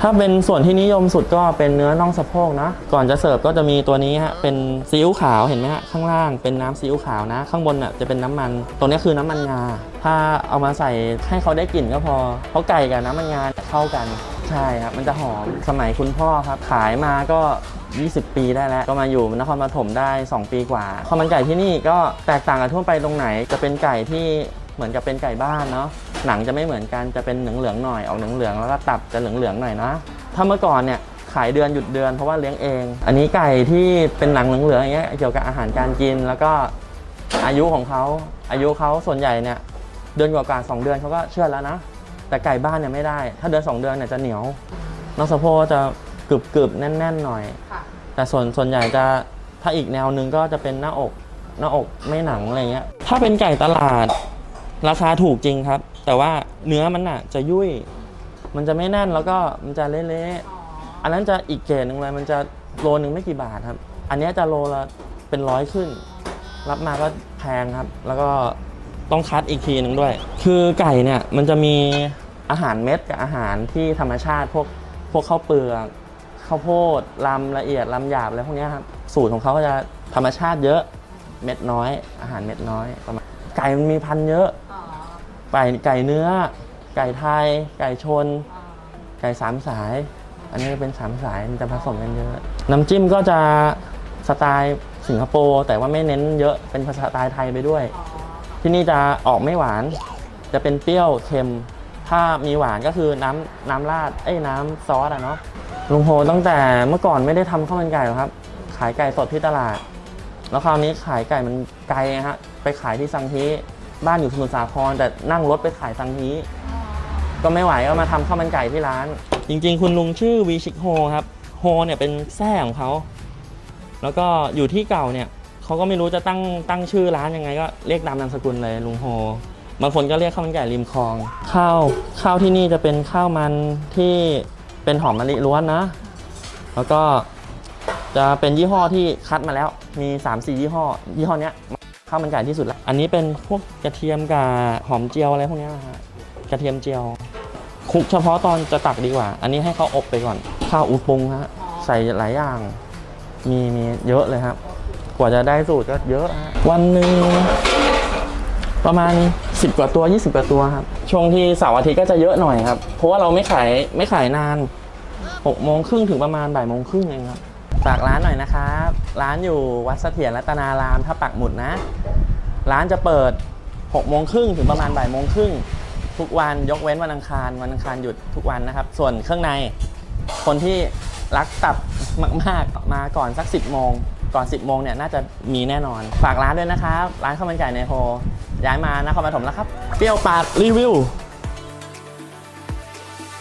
ถ้าเป็นส่วนที่นิยมสุดก็เป็นเนื้อน่องสะโพกนะ ก่อนจะเสิร์ฟก็จะมีตัวนี้ฮะ เป็นซีอิ๊วขาวเห็นไหมฮะ ข้างล่างเป็นน้ำซีอิ๊วขาวนะ ข้างบนอะจะเป็นน้ำมันตรงนี้คือน้ำมันงา ถ้าเอามาใส่ให้เขาได้กลิ่นก็พอ เพราะไก่กับน้ำมันงาเข้ากัน ใช่ครับ มันจะหอม สมัยคุณพ่อครับ ขายมาก็ 20 ปีได้แล้ว ก็มาอยู่นครปฐมได้ 2 ปีกว่าข้าวมันไก่ที่นี่ก็แตกต่างกันทั่วไปตรงไหน จะเป็นไก่ที่เหมือนกับเป็นไก่บ้านเนาะ หนังจะไม่เหมือนกันจะเป็นเหลืองๆหน่อยออกเหลืองๆแล้วก็ตับจะเหลืองๆหน่อยนะ ถ้าเมื่อก่อนเนี่ยขายเดือนหยุดเดือนเพราะว่าเลี้ยงเอง อันนี้ไก่ที่เป็นหนังเหลืองๆอย่างเงี้ยเกี่ยวกับอาหารการกินแล้วก็อายุของเขาอายุเขาส่วนใหญ่เนี่ยเดือนกว่าๆสองเดือนเขาก็เชื่อดแล้วนะ แต่ไก่บ้านเนี่ยไม่ได้ ถ้าเดือนสองเดือนเนี่ยจะเหนียวน้องสะโพกจะกรึบๆแน่น ๆ หน่อยค่ะแต่ส่วนส่วนใหญ่จะถ้าอีกแนวหนึ่งก็จะเป็นหน้าอกหน้าอกไม่หนังอะไรเงี้ย ถ้าเป็นไก่ตลาด ราคาถูกจริงครับ แต่ว่าเนื้อมันน่ะ จะยุ่ย มันจะไม่แน่นแล้วก็มันจะเละอ๋อๆอันนั้นจะอีกเกรดหนึ่งเลยมันจะโลนึงไม่กี่บาทครับ อันนี้จะโลละเป็นร้อยขึ้น รับมาก็แพงครับ แล้วก็ต้องคัดอีกทีหนึ่งด้วย คือไก่เนี่ยมันจะมีอาหารเม็ดกับอาหารที่ธรรมชาติพวกพวกข้าวเปลือกข้าวโพดลำละเอียดลำหยาบอะไรพวกนี้ครับสูตรของเขาก็จะธรรมชาติเยอะเม็ดน้อย อาหารเม็ดน้อยประมาณไก่มันมีพันเยอะ ไก่ไก่เนื้อ ไก่ไทย ไก่ชน ไก่สามสาย อันนี้จะเป็นสามสายมันจะผสมกันเยอะ น้ำจิ้มก็จะสไตล์สิงคโปร์แต่ว่าไม่เน้นเยอะเป็นสไตล์ไทยไปด้วย ที่นี่จะออกไม่หวาน จะเป็นเปรี้ยวเค็ม ถ้ามีหวานก็คือน้ำน้ำราดเอ้ยน้ำซอสอะเนาะลุงโฮตั้งแต่เมื่อก่อนไม่ได้ทำข้าวมันไก่หรอกครับ ขายไก่สดที่ตลาด แล้วคราวนี้ขายไก่มันไกลฮะไปขายที่สังฮี บ้านอยู่สมุทรสาครแต่นั่งรถไปขายสังฮีก็ไม่ไหวก็มาทำข้าวมันไก่ที่ร้าน จริง ๆ คุณลุงชื่อวีชิกโฮครับโฮเนี่ยเป็นแท้ของเขาแล้วก็อยู่ที่เก่าเนี่ยเขาก็ไม่รู้จะตั้งตั้งชื่อร้านยังไง ก็เรียกตามนามสกุลเลยลุงโฮบางคนก็เรียกข้าวมันไก่ริมคลองข้าวข้าวที่นี่จะเป็นข้าวมันที่เป็นหอมมะลิล้วนนะ แล้วก็จะเป็นยี่ห้อที่คัดมาแล้วมี 3 4 ยี่ห้อ ยี่ห้อเนี้ย ข้าวมันไก่ที่สุดแล้วอันนี้เป็นพวกกระเทียมกับหอมเจียวอะไรพวกนี้นะฮะกระเทียมเจียวคลุกเฉพาะตอนจะตักดีกว่า อันนี้ให้เขาอบไปก่อน ข้าวอุดปรุงฮะใส่หลายอย่าง มีมีเยอะเลยครับ กว่าจะได้สูตรก็เยอะฮะวันหนึ่งประมาณ 10 กว่าตัว 20 กว่าตัวครับ ช่วงที่เสาร์อาทิตย์ก็จะเยอะหน่อยครับ เพราะว่าเราไม่ขายไม่ขายนาน6โมงครึ่งถึงประมาณบ่ายโมงครึ่งเองครับ ฝากร้านหน่อยนะครับ ร้านอยู่วัดเสถียรรัตนาราม ถ้าปักหมุดนะ ร้านจะเปิด6โมงครึ่งถึงประมาณบ่ายโมงครึ่งทุกวันยกเว้นวันอังคาร วันอังคารหยุดทุกวันนะครับ ส่วนเครื่องใน คนที่รักตับมาก ๆ มาก่อนสัก 10โมงก่อน 10โมงเนี่ยน่าจะมีแน่นอน ฝากร้านด้วยนะครับ ร้านข้าวมันไก่ในโฮย้ายมานครปฐมแล้วครับ เปรี้ยวปากรีวิว